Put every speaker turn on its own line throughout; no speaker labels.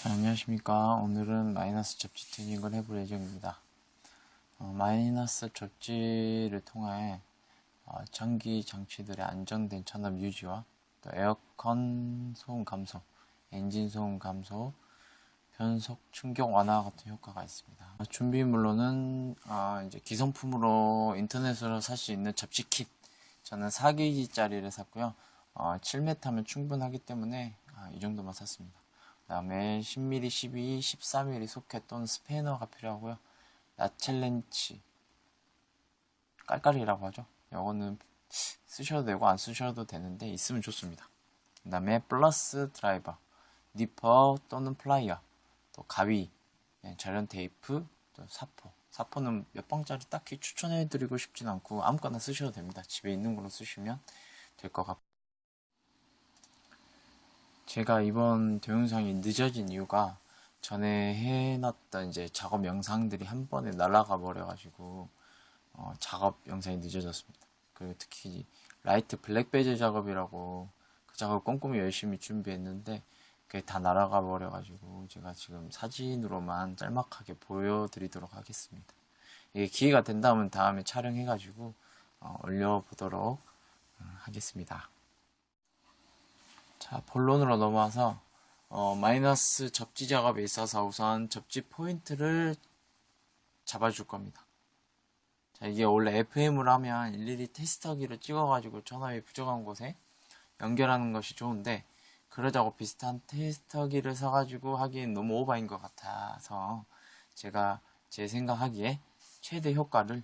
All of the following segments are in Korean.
자, 안녕하십니까. 오늘은 마이너스 접지 튜닝을 해볼 예정입니다. 어, 마이너스 접지를 통해 어, 전기 장치들의 안정된 전압 유지와 또 에어컨 소음 감소, 엔진 소음 감소, 변속 충격 완화 같은 효과가 있습니다. 어, 준비물로는 어, 이제 기성품으로 인터넷으로 살 수 있는 접지 킷. 저는 4기기짜리를 샀고요. 어, 7m면 충분하기 때문에 아, 이 정도만 샀습니다. 그 다음에 10mm, 12, 14mm 소켓 또는 스패너가 필요하고요. 나첼렌치, 깔깔이라고 하죠. 이거는 쓰셔도 되고 안 쓰셔도 되는데 있으면 좋습니다. 그 다음에 플러스 드라이버, 니퍼 또는 플라이어, 또 가위, 네, 절연 테이프, 또 사포. 사포는 몇 방짜리 딱히 추천해드리고 싶진 않고 아무거나 쓰셔도 됩니다. 집에 있는 걸로 쓰시면 될 것 같고. 제가 이번 동영상이 늦어진 이유가 전에 해놨던 이제 작업 영상들이 한 번에 날아가 버려가지고 어, 작업 영상이 늦어졌습니다. 그리고 특히 라이트 블랙 베젤 작업이라고 그 작업 꼼꼼히 열심히 준비했는데 그게 다 날아가 버려가지고 제가 지금 사진으로만 짤막하게 보여드리도록 하겠습니다. 이게 기회가 된다면 다음에 촬영해가지고 어, 올려보도록 음, 하겠습니다. 자, 본론으로 넘어와서 어, 마이너스 접지 작업에 있어서 우선 접지 포인트를 잡아줄 겁니다. 자, 이게 원래 FM을 하면 일일이 테스터기를 찍어가지고 전압이 부족한 곳에 연결하는 것이 좋은데 그러자고 비슷한 테스터기를 사가지고 하기엔 너무 오바인 것 같아서 제가 제 생각하기에 최대 효과를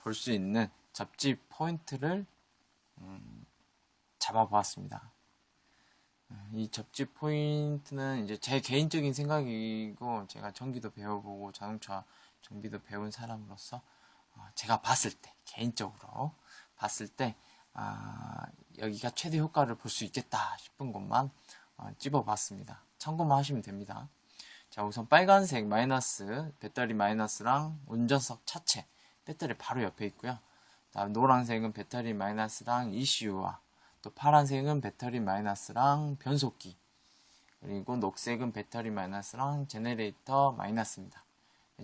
볼 수 있는 접지 포인트를 음, 잡아보았습니다. 이 접지 포인트는 이제 제 개인적인 생각이고 제가 전기도 배워보고 자동차 정비도 배운 사람으로서 어, 제가 봤을 때 개인적으로 봤을 때 아, 여기가 최대 효과를 볼 수 있겠다 싶은 것만 어, 찝어봤습니다. 참고만 하시면 됩니다. 자 우선 빨간색 마이너스 배터리 마이너스랑 운전석 차체 배터리 바로 옆에 있고요. 다음 노란색은 배터리 마이너스랑 ECU와 또 파란색은 배터리 마이너스랑 변속기 그리고 녹색은 배터리 마이너스랑 제네레이터 마이너스입니다.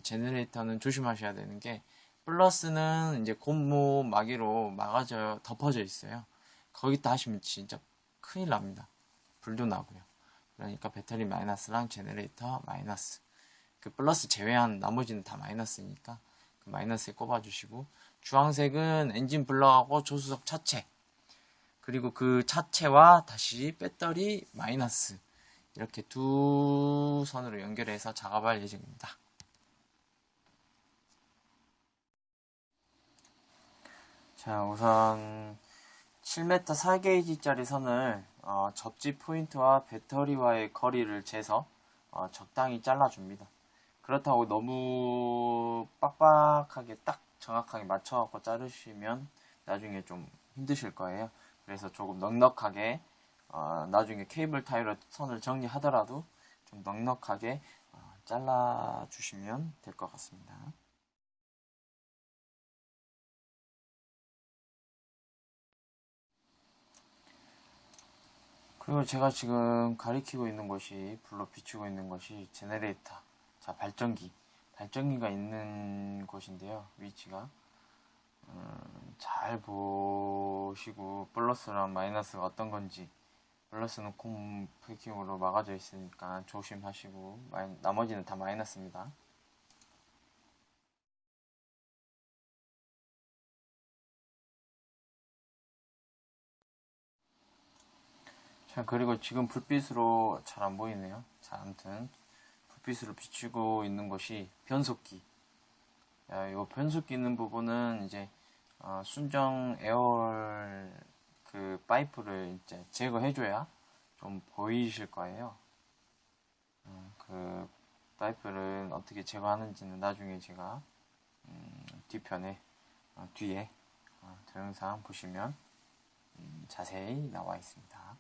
제네레이터는 조심하셔야 되는 게 플러스는 이제 고무 마개로 막아져 덮어져 있어요. 거기다 하시면 진짜 큰일 납니다. 불도 나고요. 그러니까 배터리 마이너스랑 제네레이터 마이너스 그 플러스 제외한 나머지는 다 마이너스니까 그 마이너스에 꼽아주시고 주황색은 엔진 블럭하고 조수석 차체 그리고 그 차체와 다시 배터리 마이너스 이렇게 두 선으로 연결해서 작업할 예정입니다. 자 우선 7m 4게이지짜리 선을 어, 접지 포인트와 배터리와의 거리를 재서 어, 적당히 잘라줍니다. 그렇다고 너무 빡빡하게 딱 정확하게 맞춰갖고 자르시면 나중에 좀 힘드실 거예요. 그래서 조금 넉넉하게 어, 나중에 케이블 타이로 선을 정리하더라도 좀 넉넉하게 어, 잘라 주시면 될 것 같습니다. 그리고 제가 지금 가리키고 있는 것이 불로 비추고 있는 것이 제네레이터. 자 발전기. 발전기가 있는 곳인데요 위치가 음, 잘 보시고 플러스랑 마이너스가 어떤 건지 플러스는 콤 패킹으로 막아져 있으니까 조심하시고 마이, 나머지는 다 마이너스입니다. 자 그리고 지금 불빛으로 잘 안 보이네요. 자 아무튼 불빛으로 비추고 있는 것이 변속기 야, 이 변속기 있는 부분은 이제 어, 순정 에어홀 그 파이프를 이제 제거해줘야 좀 보이실 거예요. 음, 그 파이프를 어떻게 제거하는지는 나중에 제가 음, 뒤편에 어, 뒤에 어, 동영상 보시면 음, 자세히 나와 있습니다.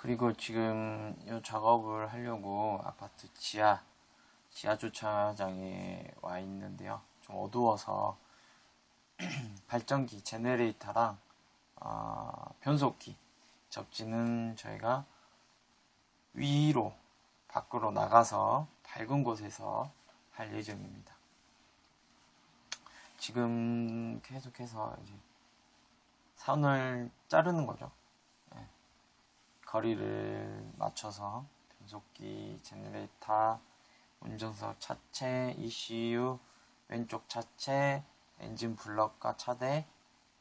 그리고 지금 이 작업을 하려고 아파트 지하 지하 주차장에 와 있는데요. 좀 어두워서 발전기 제네레이터랑 어, 변속기 접지는 저희가 위로 밖으로 나가서 밝은 곳에서 할 예정입니다. 지금 계속해서 선을 자르는 거죠. 예. 거리를 맞춰서 변속기, 제네레이터, 운전석 차체, ECU, 왼쪽 차체, 엔진 블럭과 차대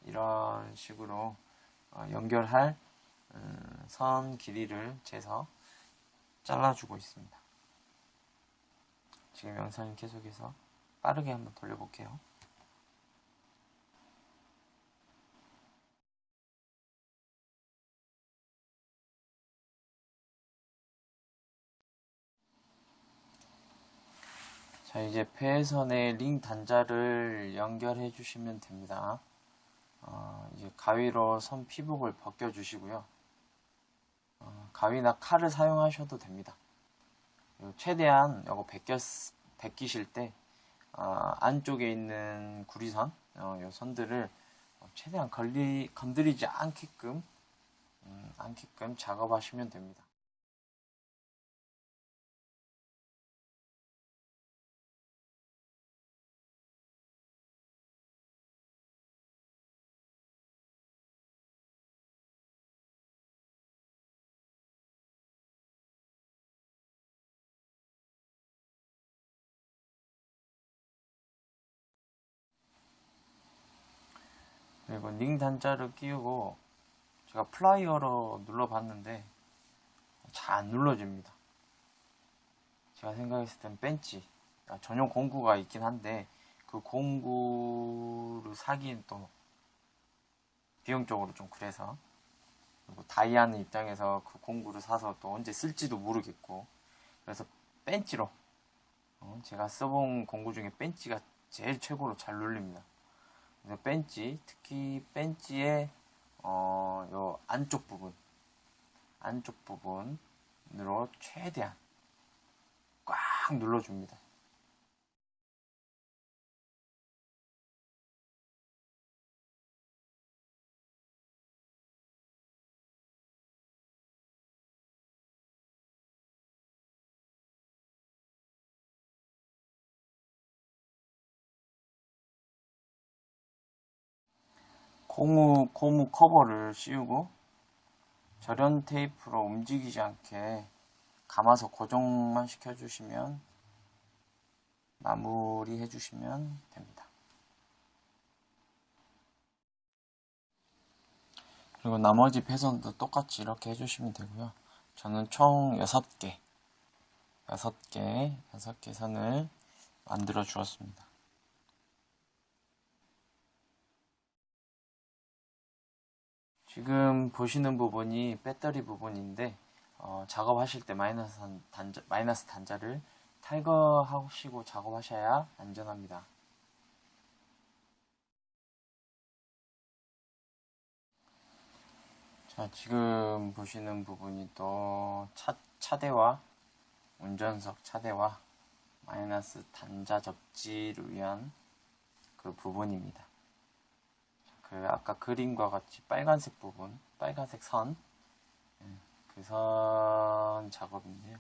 이런 식으로 어, 연결할 음, 선 길이를 재서 잘라주고 있습니다. 지금 영상이 계속해서 빠르게 한번 돌려볼게요. 자, 이제 배선의 링 단자를 연결해 주시면 됩니다. 어, 이제 가위로 선 피복을 벗겨 주시고요. 어, 가위나 칼을 사용하셔도 됩니다. 요 최대한 이거 벗겨, 벗기실 때 어, 안쪽에 있는 구리선, 어, 요 선들을 최대한 걸리, 건드리지 않게끔 음, 않게끔 작업하시면 됩니다. 그리고 링 단자를 끼우고 제가 플라이어로 눌러봤는데 잘 안 눌러집니다. 제가 생각했을 땐 벤치 아, 전용 공구가 있긴 한데 그 공구를 사기엔 또 비용적으로 좀 그래서 그리고 다이하는 입장에서 그 공구를 사서 또 언제 쓸지도 모르겠고 그래서 벤치로 어, 제가 써본 공구 중에 벤치가 제일 최고로 잘 눌립니다. 벤치, 특히 벤치의 어, 요 안쪽 부분, 안쪽 부분으로 최대한 꽉 눌러줍니다. 고무, 고무 커버를 씌우고 절연 테이프로 움직이지 않게 감아서 고정만 시켜주시면 마무리 해주시면 됩니다. 그리고 나머지 배선도 똑같이 이렇게 해주시면 되고요. 저는 총 6개, 6개, 6개 선을 만들어 주었습니다. 지금 보시는 부분이 배터리 부분인데 어, 작업하실 때 마이너스 단자, 마이너스 단자를 탈거하시고 작업하셔야 안전합니다. 자, 지금 보시는 부분이 또 차, 차대와 운전석 차대와 마이너스 단자 접지를 위한 그 부분입니다. 그 아까 그림과 같이 빨간색 부분, 빨간색 선, 예, 그선 작업인데요.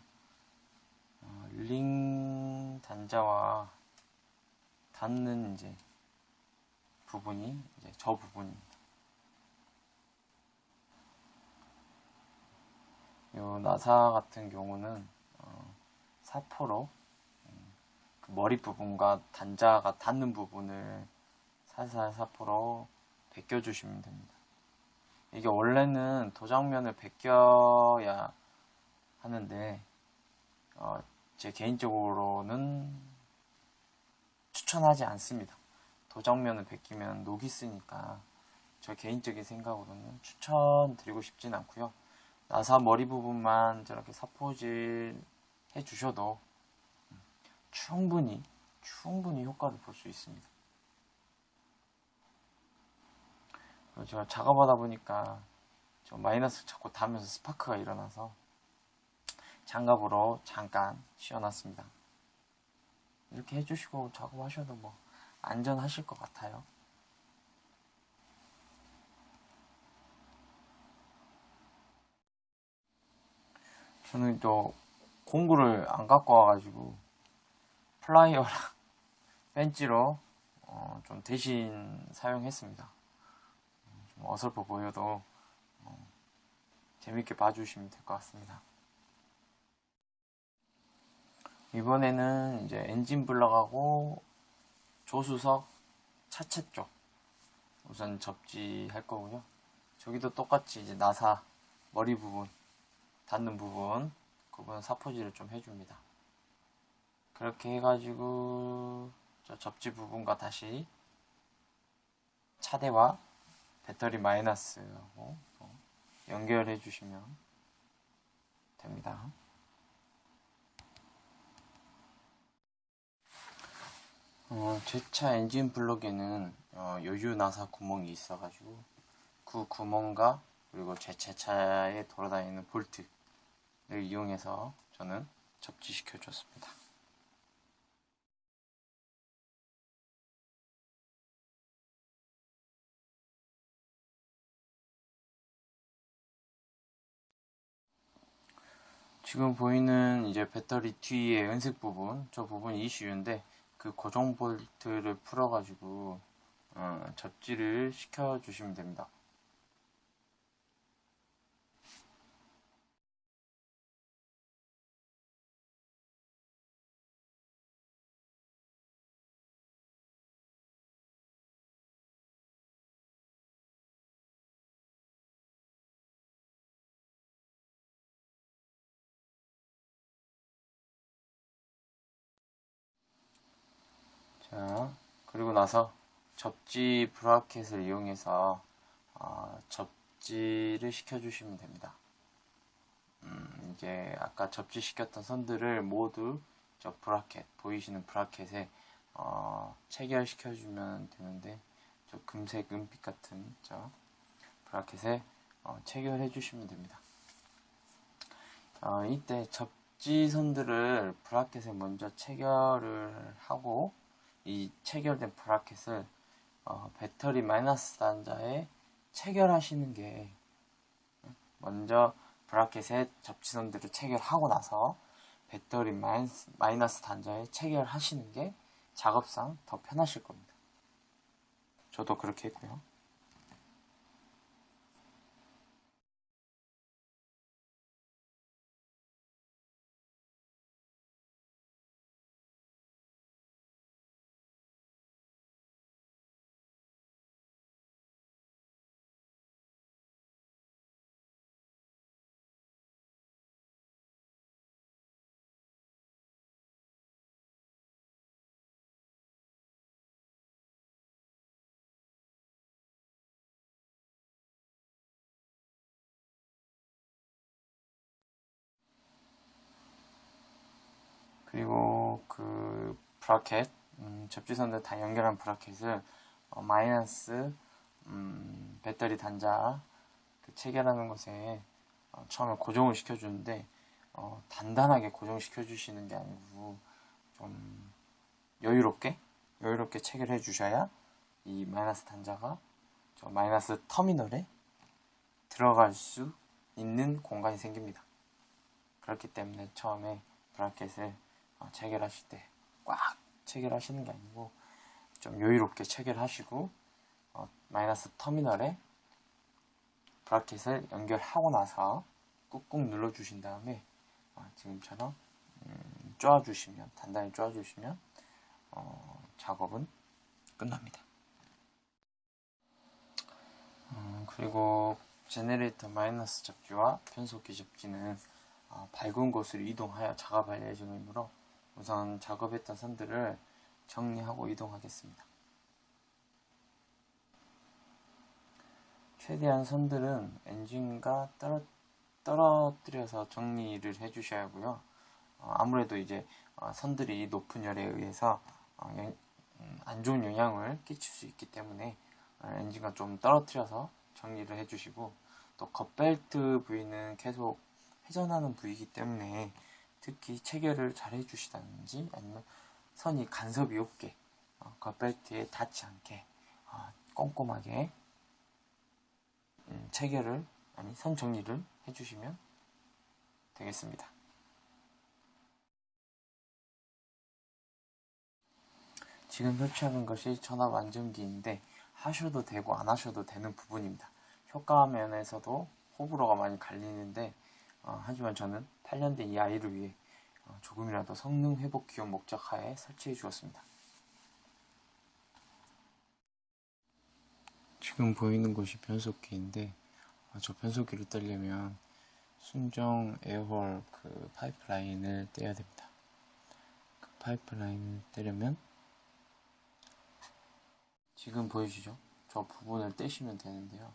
어, 링 단자와 닿는 이제 부분이 이제 저 부분입니다. 요 나사 같은 경우는 어, 사포로 음, 그 머리 부분과 단자가 닿는 부분을 살살 사포로 벗겨주시면 됩니다. 이게 원래는 도장면을 벗겨야 하는데 어, 제 개인적으로는 추천하지 않습니다. 도장면을 벗기면 녹이 쓰니까 저 개인적인 생각으로는 추천드리고 싶진 않고요. 나사 머리 부분만 저렇게 사포질 해주셔도 충분히 충분히 효과를 볼 수 있습니다. 제가 작업하다 보니까 좀 마이너스 자꾸 닿으면서 스파크가 일어나서 장갑으로 잠깐 씌워놨습니다. 이렇게 해주시고 작업하셔도 뭐 안전하실 것 같아요. 저는 또 공구를 안 갖고 와가지고 플라이어랑 벤치로 어, 좀 대신 사용했습니다. 좀 어설퍼 보여도 어, 재밌게 봐주시면 될 것 같습니다. 이번에는 이제 엔진 블럭하고 조수석 차체 쪽 우선 접지할 거고요. 저기도 똑같이 이제 나사 머리 부분 닿는 부분 그분 사포질을 좀 해줍니다. 그렇게 해가지고 저 접지 부분과 다시 차대와 배터리 마이너스하고 연결해 주시면 됩니다. 어, 제 차 엔진 블록에는 어, 요유 나사 구멍이 있어가지고 그 구멍과 그리고 제 차에 돌아다니는 볼트를 이용해서 저는 접지시켜 줬습니다. 지금 보이는 이제 배터리 뒤에 은색 부분, 저 부분이 이슈인데 그 고정 볼트를 풀어가지고 어, 접지를 시켜주시면 됩니다. 자, 그리고 나서 접지 브라켓을 이용해서 어, 접지를 시켜주시면 됩니다. 음, 이제 아까 접지시켰던 선들을 모두 저 브라켓, 보이시는 브라켓에 어, 체결시켜주면 되는데 저 금색 은빛 같은 저 브라켓에 어, 체결해 주시면 됩니다. 어, 이때 접지선들을 브라켓에 먼저 체결을 하고 이 체결된 브라켓을 어, 배터리 마이너스 단자에 체결하시는 게 먼저 브라켓에 접지선들을 체결하고 나서 배터리 마이너스, 마이너스 단자에 체결하시는 게 작업상 더 편하실 겁니다. 저도 그렇게 했고요. 그 브라켓 음, 접지선들 다 연결한 브라켓을 어, 마이너스 음, 배터리 단자 그 체결하는 곳에 어, 처음에 고정을 시켜주는데 어, 단단하게 고정시켜 주시는 게 아니고 좀 여유롭게 여유롭게 체결해 주셔야 이 마이너스 단자가 저 마이너스 터미널에 들어갈 수 있는 공간이 생깁니다. 그렇기 때문에 처음에 브라켓을 어, 체결하실 때 꽉 체결하시는 게 아니고 좀 여유롭게 체결하시고 어, 마이너스 터미널에 브라켓을 연결하고 나서 꾹꾹 눌러주신 다음에 어, 지금처럼 음, 쪼아주시면 단단히 쪼아주시면 어, 작업은 끝납니다. 음, 그리고 제네레이터 마이너스 접지와 변속기 접지는 어, 밝은 곳으로 이동하여 작업할 예정이므로 우선 작업했던 선들을 정리하고 이동하겠습니다. 최대한 선들은 엔진과 떨어, 떨어뜨려서 정리를 해주셔야 하고요. 어, 아무래도 이제 어, 선들이 높은 열에 의해서 어, 영, 음, 안 좋은 영향을 끼칠 수 있기 때문에 어, 엔진과 좀 떨어뜨려서 정리를 해주시고 또 겉벨트 부위는 계속 회전하는 부위이기 때문에 특히 체결을 잘 해주시다든지 아니면 선이 간섭이 없게 어, 겉벨트에 닿지 않게 어, 꼼꼼하게 음, 체결을 아니 선 정리를 해주시면 되겠습니다. 지금 설치하는 것이 전압 안정기인데 하셔도 되고 안 하셔도 되는 부분입니다. 효과 면에서도 호불호가 많이 갈리는데 어, 하지만 저는 8년대 이 아이를 위해 어, 조금이라도 성능 회복 기원 목적하에 설치해 주었습니다. 지금 보이는 곳이 변속기인데 어, 저 변속기를 떼려면 순정 에어홀 그 파이프라인을 떼야 됩니다. 그 파이프라인을 떼려면 지금 보이시죠? 저 부분을 떼시면 되는데요.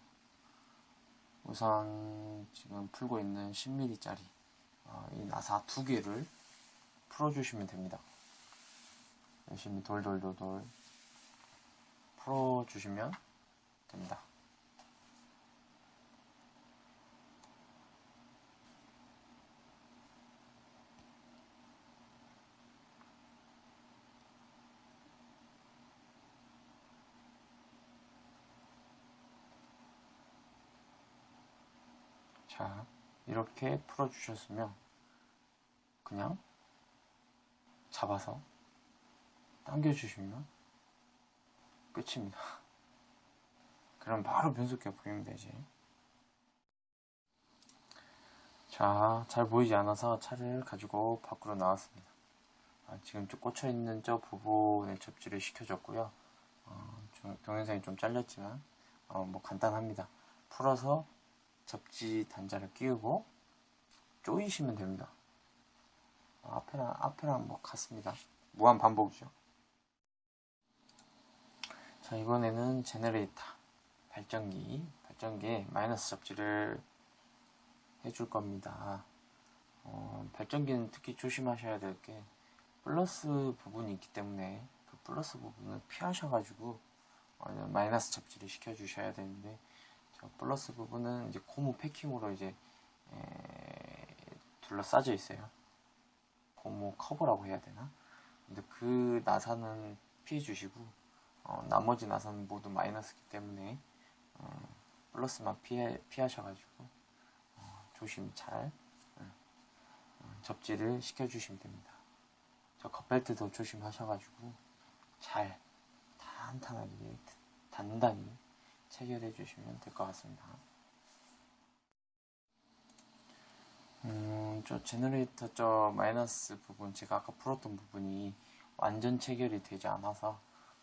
우선 지금 풀고 있는 10mm짜리 어, 이 나사 두 개를 풀어주시면 됩니다. 열심히 돌돌돌돌 풀어주시면 됩니다. 자, 이렇게 풀어주셨으면 그냥 잡아서 당겨주시면 끝입니다. 그럼 바로 변속기가 보입니다, 이제. 자, 잘 보이지 않아서 차를 가지고 밖으로 나왔습니다. 아, 지금 좀 꽂혀있는 저 부분에 접지를 시켜줬고요. 어, 좀, 동영상이 좀 잘렸지만, 어, 뭐 간단합니다. 풀어서 접지 단자를 끼우고 조이시면 됩니다. 어, 앞에랑, 앞에랑 뭐 같습니다. 무한 반복이죠. 자, 이번에는 제너레이터, 발전기, 발전기에 마이너스 접지를 해줄 겁니다. 어, 발전기는 특히 조심하셔야 될 게 플러스 부분이 있기 때문에 그 플러스 부분을 피하셔가지고 어, 마이너스 접지를 시켜주셔야 되는데 저 플러스 부분은 이제 고무 패킹으로 이제 에, 둘러싸져 있어요. 고무 커버라고 해야 되나? 근데 그 나사는 피해 주시고 어, 나머지 나사는 모두 마이너스기 때문에 어, 플러스만 피해 피하셔가지고 어, 조심히 잘 어, 접지를 시켜주시면 됩니다. 저 컵벨트도 조심하셔가지고 잘 탄탄하게 단단히 체결해 주시면 될 것 같습니다. 음, 저 제너레이터 저 마이너스 부분 제가 아까 풀었던 부분이 완전 체결이 되지 않아서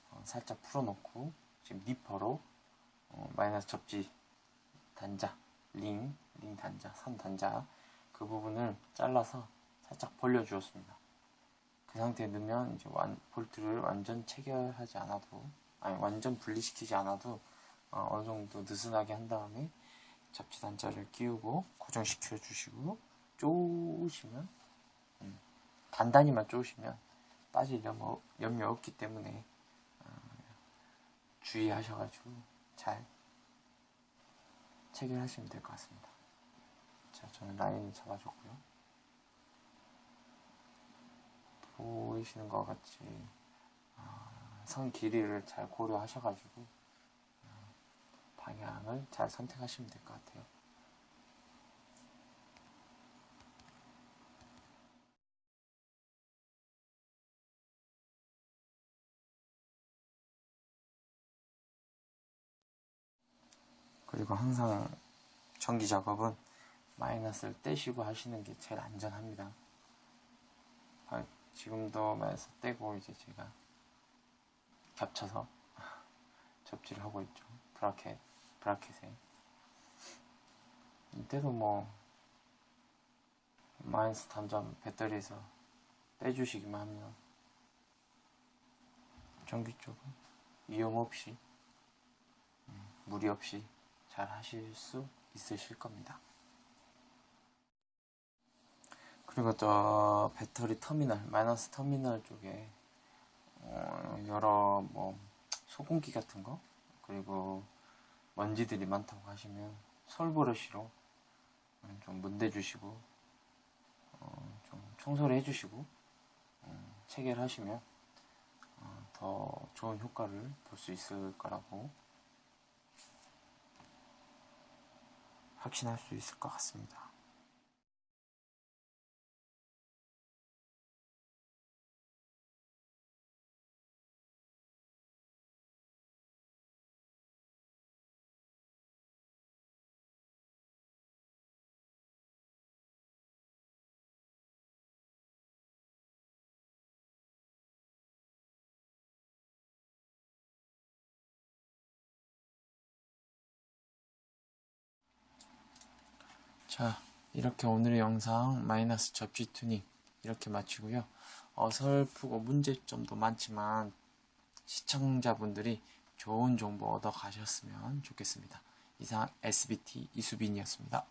어, 살짝 풀어놓고 지금 니퍼로 어, 마이너스 접지 단자 링, 링 단자, 선 단자 그 부분을 잘라서 살짝 벌려 주었습니다. 그 상태에 넣으면 이제 완, 볼트를 완전 체결하지 않아도 아니 완전 분리시키지 않아도 어, 어느 정도 느슨하게 한 다음에 접지 단자를 끼우고 고정시켜 주시고 쪼으시면 음, 단단히만 쪼으시면 빠질 염려, 염려 없기 때문에 어, 주의하셔가지고 잘 체결하시면 될 것 같습니다. 자, 저는 라인을 잡아줬고요. 보이시는 것 같이 어, 선 길이를 잘 고려하셔가지고 어, 방향을 잘 선택하시면 될 것 같아요. 그리고 항상 전기 작업은 마이너스를 떼시고 하시는 게 제일 안전합니다. 아, 지금도 마이너스 떼고 이제 제가 겹쳐서 접지를 하고 있죠. 브라켓, 브라켓에. 이때도 뭐 마이너스 단점 배터리에서 떼주시기만 하면 전기 쪽은 위험 없이 음, 무리 없이 잘 하실 수 있으실 겁니다. 그리고 또 배터리 터미널, 마이너스 터미널 쪽에 어, 여러 뭐 소금기 같은 거 그리고 먼지들이 많다고 하시면 솔브러쉬로 좀 문대주시고 어, 좀 청소를 해주시고 어, 체결하시면 어, 더 좋은 효과를 볼 수 있을 거라고 확신할 수 있을 것 같습니다. 자, 이렇게 오늘의 영상 마이너스 접지 튜닝 이렇게 마치고요. 어설프고 문제점도 많지만 시청자분들이 좋은 정보 얻어 가셨으면 좋겠습니다. 이상 SBT 이수빈이었습니다.